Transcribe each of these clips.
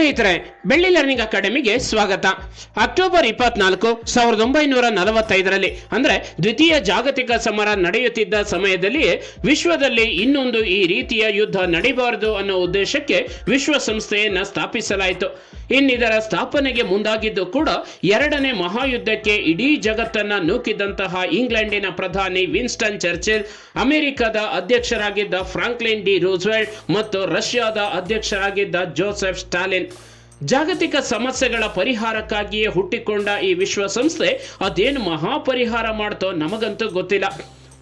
ಸ್ನೇಹಿತರೆ, ಬೆಳ್ಳಿ ಲರ್ನಿಂಗ್ ಅಕಾಡೆಮಿಗೆ ಸ್ವಾಗತ. ಅಕ್ಟೋಬರ್ ಇಪ್ಪತ್ನಾಲ್ಕು, ಸಾವಿರದ ಒಂಬೈನೂರ ನಲವತ್ತೈದರಲ್ಲಿ, ಅಂದ್ರೆ ದ್ವಿತೀಯ ಜಾಗತಿಕ ಸಮರ ನಡೆಯುತ್ತಿದ್ದ ಸಮಯದಲ್ಲಿ ವಿಶ್ವದಲ್ಲಿ ಇನ್ನೊಂದು ಈ ರೀತಿಯ ಯುದ್ಧ ನಡೆಯಬಾರದು ಅನ್ನೋ ಉದ್ದೇಶಕ್ಕೆ ವಿಶ್ವಸಂಸ್ಥೆಯನ್ನ ಸ್ಥಾಪಿಸಲಾಯಿತು. ಇನ್ನಿದರ ಸ್ಥಾಪನೆಗೆ ಮುಂದಾಗಿದ್ದು ಕೂಡ ಎರಡನೇ ಮಹಾಯುದ್ಧಕ್ಕೆ ಇಡೀ ಜಗತ್ತನ್ನ ನೂಕಿದಂತಹ ಇಂಗ್ಲೆಂಡಿನ ಪ್ರಧಾನಿ ವಿನ್ಸ್ಟನ್ ಚರ್ಚಿಲ್, ಅಮೆರಿಕದ ಅಧ್ಯಕ್ಷರಾಗಿದ್ದ ಫ್ರಾಂಕ್ಲಿನ್ ಡಿ ರೂಸ್ವೆಲ್ಟ್ ಮತ್ತು ರಷ್ಯಾದ ಅಧ್ಯಕ್ಷರಾಗಿದ್ದ ಜೋಸೆಫ್ ಸ್ಟಾಲಿನ್. ಜಾಗತಿಕ ಸಮಸ್ಯೆಗಳ ಪರಿಹಾರಕ್ಕಾಗಿಯೇ ಹುಟ್ಟಿಕೊಂಡ ಈ ವಿಶ್ವಸಂಸ್ಥೆ ಅದೇನು ಮಹಾಪರಿಹಾರ ಮಾಡ್ತೋ ನಮಗಂತೂ ಗೊತ್ತಿಲ್ಲ.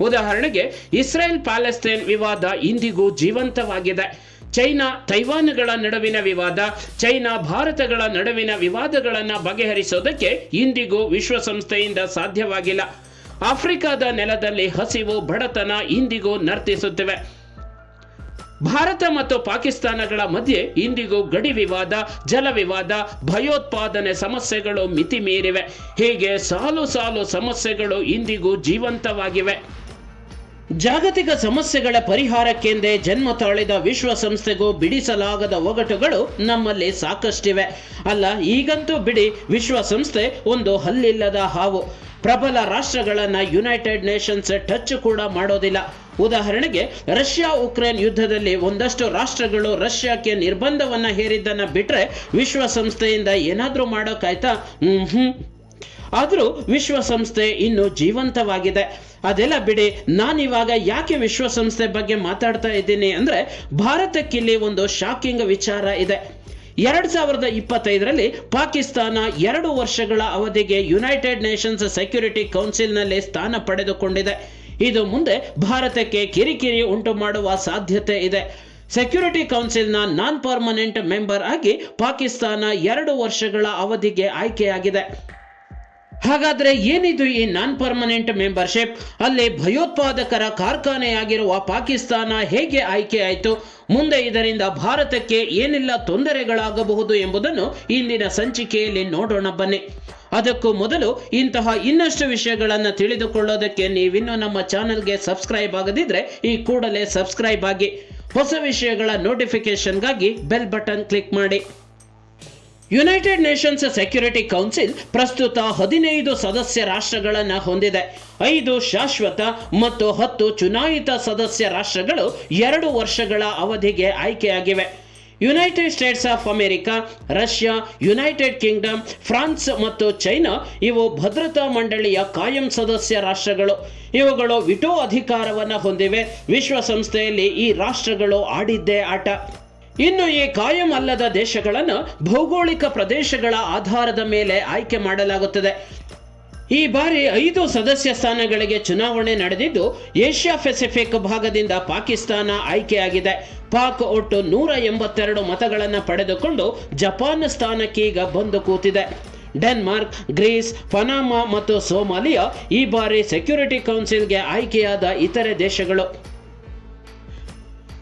ಉದಾಹರಣೆಗೆ, ಇಸ್ರೇಲ್ ಪ್ಯಾಲೆಸ್ತೇನ್ ವಿವಾದ ಇಂದಿಗೂ ಜೀವಂತವಾಗಿದೆ. ಚೈನಾ ತೈವಾನ್ಗಳ ನಡುವಿನ ವಿವಾದ, ಚೈನಾ ಭಾರತಗಳ ನಡುವಿನ ವಿವಾದಗಳನ್ನು ಬಗೆಹರಿಸೋದಕ್ಕೆ ಇಂದಿಗೂ ವಿಶ್ವಸಂಸ್ಥೆಯಿಂದ ಸಾಧ್ಯವಾಗಿಲ್ಲ. ಆಫ್ರಿಕಾದ ನೆಲದಲ್ಲಿ ಹಸಿವು ಬಡತನ ಇಂದಿಗೂ ನರ್ತಿಸುತ್ತಿವೆ. ಭಾರತ ಮತ್ತು ಪಾಕಿಸ್ತಾನಗಳ ಮಧ್ಯೆ ಇಂದಿಗೂ ಗಡಿ ವಿವಾದ, ಜಲ ವಿವಾದ, ಭಯೋತ್ಪಾದನೆ ಸಮಸ್ಯೆಗಳು ಮಿತಿ ಮೀರಿವೆ ಹೀಗೆ ಸಾಲು ಸಾಲು ಸಮಸ್ಯೆಗಳು ಇಂದಿಗೂ ಜೀವಂತವಾಗಿವೆ. ಜಾಗತಿಕ ಸಮಸ್ಯೆಗಳ ಪರಿಹಾರಕ್ಕೆಂದೇ ಜನ್ಮ ತಾಳಿದ ವಿಶ್ವಸಂಸ್ಥೆಗೂ ಬಿಡಿಸಲಾಗದ ಒಗಟುಗಳು ನಮ್ಮಲ್ಲಿ ಸಾಕಷ್ಟಿವೆ. ಅಲ್ಲ, ಈಗಂತೂ ಬಿಡಿ ವಿಶ್ವಸಂಸ್ಥೆ ಒಂದು ಹಲ್ಲಿಲ್ಲದ ಹಾವು. ಪ್ರಬಲ ರಾಷ್ಟ್ರಗಳನ್ನ ಯುನೈಟೆಡ್ ನೇಷನ್ಸ್ ಟಚ್ ಕೂಡ ಮಾಡೋದಿಲ್ಲ. ಉದಾಹರಣೆಗೆ, ರಷ್ಯಾ ಉಕ್ರೇನ್ ಯುದ್ಧದಲ್ಲಿ ಒಂದಷ್ಟು ರಾಷ್ಟ್ರಗಳು ರಷ್ಯಾಕ್ಕೆ ನಿರ್ಬಂಧವನ್ನ ಹೇರಿದ್ದನ್ನ ಬಿಟ್ರೆ ವಿಶ್ವಸಂಸ್ಥೆಯಿಂದ ಏನಾದರೂ ಮಾಡೋಕ್ಕಾಯ್ತಾ ಹ್ಮ್ ಆದರೂ ವಿಶ್ವಸಂಸ್ಥೆ ಇನ್ನು ಜೀವಂತವಾಗಿದೆ. ಅದೆಲ್ಲ ಬಿಡಿ, ನಾನಿವಾಗ ಯಾಕೆ ವಿಶ್ವಸಂಸ್ಥೆ ಬಗ್ಗೆ ಮಾತಾಡ್ತಾ ಇದ್ದೀನಿ ಅಂದ್ರೆ, ಭಾರತಕ್ಕಿಲ್ಲಿ ಒಂದು ಶಾಕಿಂಗ್ ವಿಚಾರ ಇದೆ. ಎರಡು ಸಾವಿರದ ಇಪ್ಪತ್ತೈದರಲ್ಲಿ ಪಾಕಿಸ್ತಾನ ಎರಡು ವರ್ಷಗಳ ಅವಧಿಗೆ ಯುನೈಟೆಡ್ ನೇಷನ್ಸ್ ಸೆಕ್ಯೂರಿಟಿ ಕೌನ್ಸಿಲ್ನಲ್ಲಿ ಸ್ಥಾನ ಪಡೆದುಕೊಂಡಿದೆ. ಇದು ಮುಂದೆ ಭಾರತಕ್ಕೆ ಕಿರಿಕಿರಿ ಉಂಟು ಮಾಡುವ ಸಾಧ್ಯತೆ ಇದೆ. ಸೆಕ್ಯೂರಿಟಿ ಕೌನ್ಸಿಲ್ನ ನಾನ್ ಪರ್ಮನೆಂಟ್ ಮೆಂಬರ್ ಆಗಿ ಪಾಕಿಸ್ತಾನ ಎರಡು ವರ್ಷಗಳ ಅವಧಿಗೆ ಆಯ್ಕೆಯಾಗಿದೆ. ಹಾಗಾದ್ರೆ ಏನಿದು ಈ ನಾನ್ ಪರ್ಮನೆಂಟ್ ಮೆಂಬರ್ಶಿಪ್? ಅಲ್ಲಿ ಭಯೋತ್ಪಾದಕರ ಕಾರ್ಖಾನೆಯಾಗಿರುವ ಪಾಕಿಸ್ತಾನ ಹೇಗೆ ಆಯ್ಕೆ ಆಯಿತು ಮುಂದೆ ಇದರಿಂದ ಭಾರತಕ್ಕೆ ಏನೆಲ್ಲ ತೊಂದರೆಗಳಾಗಬಹುದು ಎಂಬುದನ್ನು ಇಂದಿನ ಸಂಚಿಕೆಯಲ್ಲಿ ನೋಡೋಣ ಬನ್ನಿ. ಅದಕ್ಕೂ ಮೊದಲು ಇಂತಹ ಇನ್ನಷ್ಟು ವಿಷಯಗಳನ್ನು ತಿಳಿದುಕೊಳ್ಳೋದಕ್ಕೆ ನೀವಿನ್ನೂ ನಮ್ಮ ಚಾನಲ್ಗೆ ಸಬ್ಸ್ಕ್ರೈಬ್ ಆಗದಿದ್ರೆ ಈ ಕೂಡಲೇ ಸಬ್ಸ್ಕ್ರೈಬ್ ಆಗಿ ಹೊಸ ವಿಷಯಗಳ ನೋಟಿಫಿಕೇಶನ್ಗಾಗಿ ಬೆಲ್ ಬಟನ್ ಕ್ಲಿಕ್ ಮಾಡಿ. ಯುನೈಟೆಡ್ ನೇಷನ್ಸ್ ಸೆಕ್ಯೂರಿಟಿ ಕೌನ್ಸಿಲ್ ಪ್ರಸ್ತುತ ಹದಿನೈದು ಸದಸ್ಯ ರಾಷ್ಟ್ರಗಳನ್ನು ಹೊಂದಿದೆ. ಐದು ಶಾಶ್ವತ ಮತ್ತು ಹತ್ತು ಚುನಾಯಿತ ಸದಸ್ಯ ರಾಷ್ಟ್ರಗಳು ಎರಡು ವರ್ಷಗಳ ಅವಧಿಗೆ ಆಯ್ಕೆಯಾಗಿವೆ. United States of America Russia United Kingdom France ಮತ್ತು ಚೈನಾ ಇವು ಭದ್ರತಾ ಮಂಡಳಿಯ ಕಾಯಂ ಸದಸ್ಯ ರಾಷ್ಟ್ರಗಳು. ಇವುಗಳು ವಿಟೋ ಅಧಿಕಾರವನ್ನು ಹೊಂದಿವೆ. ವಿಶ್ವಸಂಸ್ಥೆಯಲ್ಲಿ ಈ ರಾಷ್ಟ್ರಗಳು ಆಡಿದ್ದೇ ಆಟ. ಇನ್ನು ಈ ಕಾಯಂ ಅಲ್ಲದ ದೇಶಗಳನ್ನು ಭೌಗೋಳಿಕ ಪ್ರದೇಶಗಳ ಆಧಾರದ ಮೇಲೆ ಆಯ್ಕೆ ಮಾಡಲಾಗುತ್ತದೆ. ಈ ಬಾರಿ ಐದು ಸದಸ್ಯ ಸ್ಥಾನಗಳಿಗೆ ಚುನಾವಣೆ ನಡೆದಿದ್ದು, ಏಷ್ಯಾ ಪೆಸಿಫಿಕ್ ಭಾಗದಿಂದ ಪಾಕಿಸ್ತಾನ ಆಯ್ಕೆಯಾಗಿದೆ. ಪಾಕ್ ಒಟ್ಟು ನೂರ ಎಂಬತ್ತೆರಡು ಮತಗಳನ್ನು ಪಡೆದುಕೊಂಡು ಜಪಾನ್ ಸ್ಥಾನಕ್ಕೀಗ ಬಂದು ಕೂತಿದೆ. ಡೆನ್ಮಾರ್ಕ್, ಗ್ರೀಸ್, ಪನಾಮಾ ಮತ್ತು ಸೋಮಾಲಿಯಾ ಈ ಬಾರಿ ಸೆಕ್ಯೂರಿಟಿ ಕೌನ್ಸಿಲ್ಗೆ ಆಯ್ಕೆಯಾದ ಇತರೆ ದೇಶಗಳು.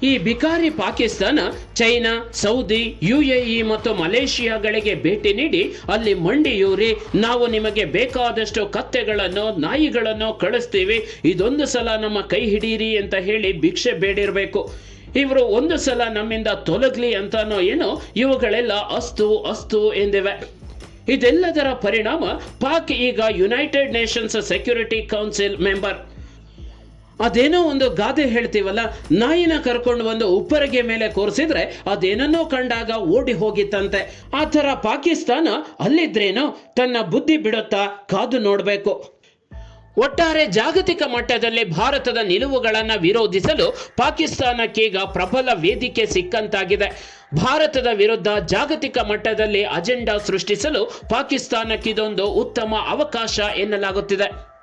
ಈ ಬಿಕಾರಿ ಪಾಕಿಸ್ತಾನ, ಚೈನಾ, ಸೌದಿ, ಯುಎಇ ಮತ್ತು ಮಲೇಷಿಯಾಗಳಿಗೆ ಭೇಟಿ ನೀಡಿ ಅಲ್ಲಿ ಮಂಡಿಯೂರಿ ನಾವು ನಿಮಗೆ ಬೇಕಾದಷ್ಟು ಕತ್ತೆಗಳನ್ನು, ನಾಯಿಗಳನ್ನು ಕಳಿಸ್ತೀವಿ. ಇದೊಂದು ಸಲ ನಮ್ಮ ಕೈ ಹಿಡೀರಿ ಅಂತ ಹೇಳಿ ಭಿಕ್ಷೆ ಬೇಡಿರಬೇಕು. ಇವರು ಒಂದು ಸಲ ನಮ್ಮಿಂದ ತೊಲಗ್ಲಿ ಅಂತಾನೋ ಏನೋ, ಇವುಗಳೆಲ್ಲ ಅಸ್ತು ಅಸ್ತು ಎಂದಿವೆ. ಇದೆಲ್ಲದರ ಪರಿಣಾಮ ಪಾಕ್ ಈಗ United Nations Security Council member ಅದೇನೋ ಒಂದು ಗಾದೆ ಹೇಳ್ತೀವಲ್ಲ, ನಾಯಿನ ಕರ್ಕೊಂಡು ಒಂದು ಉಪ್ಪರಿಗೆ ಮೇಲೆ ಕೂರಿಸಿದ್ರೆ ಅದೇನನ್ನೋ ಕಂಡಾಗ ಓಡಿ ಹೋಗಿತ್ತಂತೆ. ಆ ಥರ ಪಾಕಿಸ್ತಾನ ಅಲ್ಲಿದ್ರೇನು? ತನ್ನ ಬುದ್ಧಿ ಬಿಡುತ್ತಾ ಕಾದು ನೋಡಬೇಕು. ಒಟ್ಟಾರೆ ಜಾಗತಿಕ ಮಟ್ಟದಲ್ಲಿ ಭಾರತದ ನಿಲುವುಗಳನ್ನು ವಿರೋಧಿಸಲು ಪಾಕಿಸ್ತಾನಕ್ಕೀಗ ಪ್ರಬಲ ವೇದಿಕೆ ಸಿಕ್ಕಂತಾಗಿದೆ. ಭಾರತದ ವಿರುದ್ಧ ಜಾಗತಿಕ ಮಟ್ಟದಲ್ಲಿ ಅಜೆಂಡಾ ಸೃಷ್ಟಿಸಲು ಪಾಕಿಸ್ತಾನಕ್ಕಿದೊಂದು ಉತ್ತಮ ಅವಕಾಶ ಎನ್ನಲಾಗುತ್ತಿದೆ.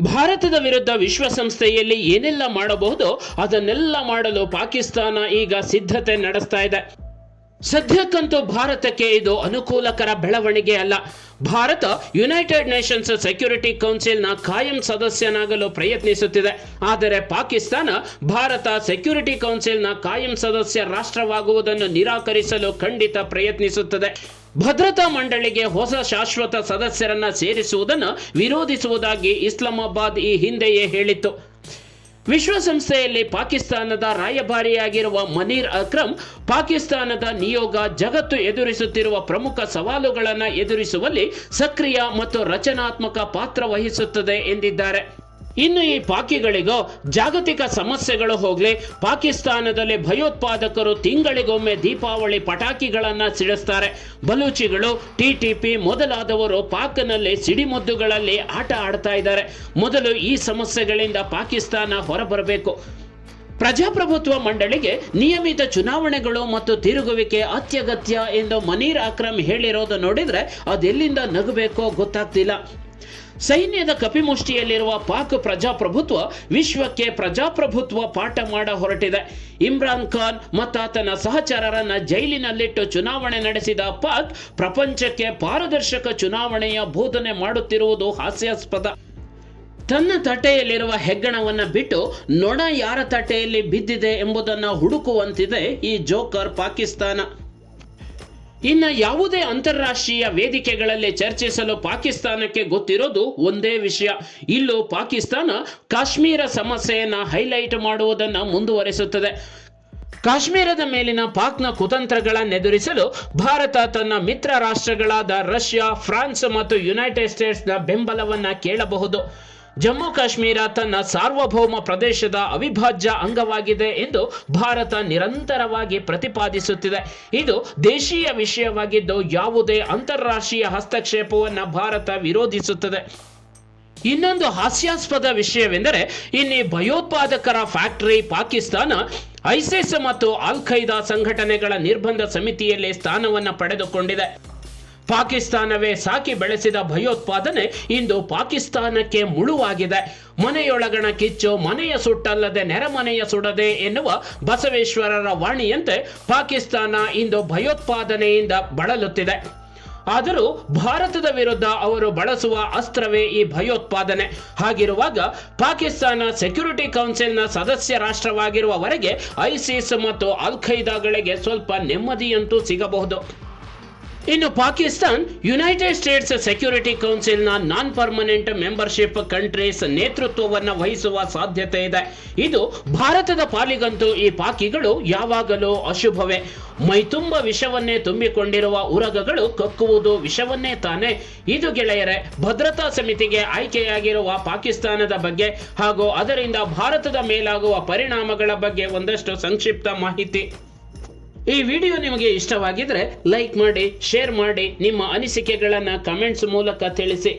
ಭಾರತದ ವಿರುದ್ಧ ವಿಶ್ವಸಂಸ್ಥೆಯಲ್ಲಿ ಏನೆಲ್ಲ ಮಾಡಬಹುದು, ಅದನ್ನೆಲ್ಲ ಮಾಡಲು ಪಾಕಿಸ್ತಾನ ಈಗ ಸಿದ್ಧತೆ ನಡೆಸ್ತಾ ಇದೆ. ಸದ್ಯಕ್ಕಂತೂ ಭಾರತಕ್ಕೆ ಇದು ಅನುಕೂಲಕರ ಬೆಳವಣಿಗೆ ಅಲ್ಲ. ಭಾರತ ಯುನೈಟೆಡ್ ನೇಷನ್ಸ್ ಸೆಕ್ಯೂರಿಟಿ ಕೌನ್ಸಿಲ್ನ ಕಾಯಂ ಸದಸ್ಯನಾಗಲು ಪ್ರಯತ್ನಿಸುತ್ತಿದೆ. ಆದರೆ ಪಾಕಿಸ್ತಾನ ಭಾರತ ಸೆಕ್ಯೂರಿಟಿ ಕೌನ್ಸಿಲ್ನ ಕಾಯಂ ಸದಸ್ಯ ರಾಷ್ಟ್ರವಾಗುವುದನ್ನು ನಿರಾಕರಿಸಲು ಖಂಡಿತ ಪ್ರಯತ್ನಿಸುತ್ತದೆ. ಭದ್ರತಾ ಮಂಡಳಿಗೆ ಹೊಸ ಶಾಶ್ವತ ಸದಸ್ಯರನ್ನ ಸೇರಿಸುವುದನ್ನು ವಿರೋಧಿಸುವುದಾಗಿ ಇಸ್ಲಾಮಾಬಾದ್ ಈ ಹಿಂದೆಯೇ ಹೇಳಿತ್ತು. ವಿಶ್ವಸಂಸ್ಥೆಯಲ್ಲಿ ಪಾಕಿಸ್ತಾನದ ರಾಯಭಾರಿಯಾಗಿರುವ ಮನೀರ್ ಅಕ್ರಮ್ ಪಾಕಿಸ್ತಾನದ ನಿಯೋಗ ಜಗತ್ತು ಎದುರಿಸುತ್ತಿರುವ ಪ್ರಮುಖ ಸವಾಲುಗಳನ್ನು ಎದುರಿಸುವಲ್ಲಿ ಸಕ್ರಿಯ ಮತ್ತು ರಚನಾತ್ಮಕ ಪಾತ್ರ ವಹಿಸುತ್ತದೆ ಎಂದಿದ್ದಾರೆ. ಇನ್ನು ಈ ಪಾಕಿಗಳಿಗೂ ಜಾಗತಿಕ ಸಮಸ್ಯೆಗಳು ಹೋಗ್ಲಿ, ಪಾಕಿಸ್ತಾನದಲ್ಲಿ ಭಯೋತ್ಪಾದಕರು ತಿಂಗಳಿಗೊಮ್ಮೆ ದೀಪಾವಳಿ ಪಟಾಕಿಗಳನ್ನ ಸಿಡಿಸ್ತಾರೆ. ಬಲೂಚಿಗಳು ಟಿಟಿಪಿ ಮೊದಲಾದವರು ಪಾಕ್ನಲ್ಲಿ ಸಿಡಿಮದ್ದುಗಳಲ್ಲಿ ಆಟ ಆಡ್ತಾ ಇದ್ದಾರೆ. ಮೊದಲು ಈ ಸಮಸ್ಯೆಗಳಿಂದ ಪಾಕಿಸ್ತಾನ ಹೊರಬರಬೇಕು. ಪ್ರಜಾಪ್ರಭುತ್ವ ಮಂಡಳಿಗೆ ನಿಯಮಿತ ಚುನಾವಣೆಗಳು ಮತ್ತು ತಿರುಗುವಿಕೆ ಅತ್ಯಗತ್ಯ ಎಂದು ಮನೀರ್ ಅಕ್ರಮ್ ಹೇಳಿರೋದು ನೋಡಿದ್ರೆ ಅದೆಲ್ಲಿಂದ ನಗಬೇಕೋ ಗೊತ್ತಾಗ್ತಿಲ್ಲ. ಸೈನ್ಯದ ಕಪಿಮುಷ್ಟಿಯಲ್ಲಿರುವ ಪಾಕ್ ಪ್ರಜಾಪ್ರಭುತ್ವ ವಿಶ್ವಕ್ಕೆ ಪ್ರಜಾಪ್ರಭುತ್ವ ಪಾಠ ಮಾಡ ಹೊರಟಿದೆ. ಇಮ್ರಾನ್ ಖಾನ್ ಮತ್ತಾತನ ಸಹಚರರನ್ನ ಜೈಲಿನಲ್ಲಿಟ್ಟು ಚುನಾವಣೆ ನಡೆಸಿದ ಪಾಕ್ ಪ್ರಪಂಚಕ್ಕೆ ಪಾರದರ್ಶಕ ಚುನಾವಣೆಯ ಬೋಧನೆ ಮಾಡುತ್ತಿರುವುದು ಹಾಸ್ಯಾಸ್ಪದ. ತನ್ನ ತಟೆಯಲ್ಲಿರುವ ಹೆಗ್ಗಣವನ್ನು ಬಿಟ್ಟು ನೊಣ ಯಾರ ತಟೆಯಲ್ಲಿ ಬಿದ್ದಿದೆ ಎಂಬುದನ್ನು ಹುಡುಕುವಂತಿದೆ ಈ ಜೋಕರ್ ಪಾಕಿಸ್ತಾನ. ಇನ್ನು ಯಾವುದೇ ಅಂತಾರಾಷ್ಟ್ರೀಯ ವೇದಿಕೆಗಳಲ್ಲಿ ಚರ್ಚಿಸಲು ಪಾಕಿಸ್ತಾನಕ್ಕೆ ಗೊತ್ತಿರೋದು ಒಂದೇ ವಿಷಯ. ಇಲ್ಲೂ ಪಾಕಿಸ್ತಾನ ಕಾಶ್ಮೀರ ಸಮಸ್ಯೆಯನ್ನು ಹೈಲೈಟ್ ಮಾಡುವುದನ್ನು ಮುಂದುವರಿಸುತ್ತದೆ. ಕಾಶ್ಮೀರದ ಮೇಲಿನ ಪಾಕ್ನ ಕುತಂತ್ರಗಳನ್ನೆದುರಿಸಲು ಭಾರತ ತನ್ನ ಮಿತ್ರ ರಾಷ್ಟ್ರಗಳಾದ ರಷ್ಯಾ, ಫ್ರಾನ್ಸ್ ಮತ್ತು ಯುನೈಟೆಡ್ ಸ್ಟೇಟ್ಸ್ನ ಬೆಂಬಲವನ್ನ ಕೇಳಬಹುದು. ಜಮ್ಮು ಕಾಶ್ಮೀರ ತನ್ನ ಸಾರ್ವಭೌಮ ಪ್ರದೇಶದ ಅವಿಭಾಜ್ಯ ಅಂಗವಾಗಿದೆ ಎಂದು ಭಾರತ ನಿರಂತರವಾಗಿ ಪ್ರತಿಪಾದಿಸುತ್ತಿದೆ. ಇದು ದೇಶೀಯ ವಿಷಯವಾಗಿದ್ದು ಯಾವುದೇ ಅಂತಾರಾಷ್ಟ್ರೀಯ ಹಸ್ತಕ್ಷೇಪವನ್ನು ಭಾರತ ವಿರೋಧಿಸುತ್ತದೆ. ಇನ್ನೊಂದು ಹಾಸ್ಯಾಸ್ಪದ ವಿಷಯವೆಂದರೆ ಇಲ್ಲಿ ಭಯೋತ್ಪಾದಕರ ಫ್ಯಾಕ್ಟರಿ ಪಾಕಿಸ್ತಾನ, ಐಸಿಸ್ ಮತ್ತು ಅಲ್ ಖೈದಾ ಸಂಘಟನೆಗಳ ನಿರ್ಬಂಧ ಸಮಿತಿಯಲ್ಲಿ ಸ್ಥಾನವನ್ನು ಪಡೆದುಕೊಂಡಿದೆ. ಪಾಕಿಸ್ತಾನವೇ ಸಾಕಿ ಬೆಳೆಸಿದ ಭಯೋತ್ಪಾದನೆ ಇಂದು ಪಾಕಿಸ್ತಾನಕ್ಕೆ ಮುಳುವಾಗಿದೆ. ಮನೆಯೊಳಗಣ ಕಿಚ್ಚು ಮನೆಯ ಸುಟ್ಟಲ್ಲದೆ ನೆರೆಮನೆಯ ಸುಡದೆ ಎನ್ನುವ ಬಸವೇಶ್ವರರ ವಾಣಿಯಂತೆ ಪಾಕಿಸ್ತಾನ ಇಂದು ಭಯೋತ್ಪಾದನೆಯಿಂದ ಬಳಲುತ್ತಿದೆ. ಆದರೂ ಭಾರತದ ವಿರುದ್ಧ ಅವರು ಬಳಸುವ ಅಸ್ತ್ರವೇ ಈ ಭಯೋತ್ಪಾದನೆ. ಹಾಗಿರುವಾಗ ಪಾಕಿಸ್ತಾನ ಸೆಕ್ಯೂರಿಟಿ ಕೌನ್ಸಿಲ್ನ ಸದಸ್ಯ ರಾಷ್ಟ್ರವಾಗಿರುವವರೆಗೆ ಐಸಿಸ್ ಮತ್ತು ಅಲ್ ಖೈದಾಗಳಿಗೆ ಸ್ವಲ್ಪ ನೆಮ್ಮದಿಯಂತೂ ಸಿಗಬಹುದು. ಇನ್ನು ಪಾಕಿಸ್ತಾನ್ ಯುನೈಟೆಡ್ ಸ್ಟೇಟ್ಸ್ ಸೆಕ್ಯೂರಿಟಿ ಕೌನ್ಸಿಲ್ನ ನಾನ್ ಪರ್ಮನೆಂಟ್ ಮೆಂಬರ್ಶಿಪ್ ಕಂಟ್ರೀಸ್ ನೇತೃತ್ವವನ್ನು ವಹಿಸುವ ಸಾಧ್ಯತೆ ಇದೆ. ಇದು ಭಾರತದ ಪಾಲಿಗಂತೂ ಈ ಪಾಕಿಗಳು ಯಾವಾಗಲೂ ಅಶುಭವೇ. ಮೈತುಂಬ ವಿಷವನ್ನೇ ತುಂಬಿಕೊಂಡಿರುವ ಉರಗಗಳು ಕಕ್ಕುವುದು ವಿಷವನ್ನೇ ತಾನೆ. ಇದು ಗೆಳೆಯರೆ, ಭದ್ರತಾ ಸಮಿತಿಗೆ ಆಯ್ಕೆಯಾಗಿರುವ ಪಾಕಿಸ್ತಾನದ ಬಗ್ಗೆ ಹಾಗೂ ಅದರಿಂದ ಭಾರತದ ಮೇಲಾಗುವ ಪರಿಣಾಮಗಳ ಬಗ್ಗೆ ಒಂದಷ್ಟು ಸಂಕ್ಷಿಪ್ತ ಮಾಹಿತಿ. ಈ ವಿಡಿಯೋ ನಿಮಗೆ ಇಷ್ಟವಾಗಿದ್ರೆ ಲೈಕ್ ಮಾಡಿ ಶೇರ್ ಮಾಡಿ ನಿಮ್ಮ ಅನಿಸಿಕೆಗಳನ್ನು ಕಮೆಂಟ್ಸ್ ಮೂಲಕ ತಿಳಿಸಿ.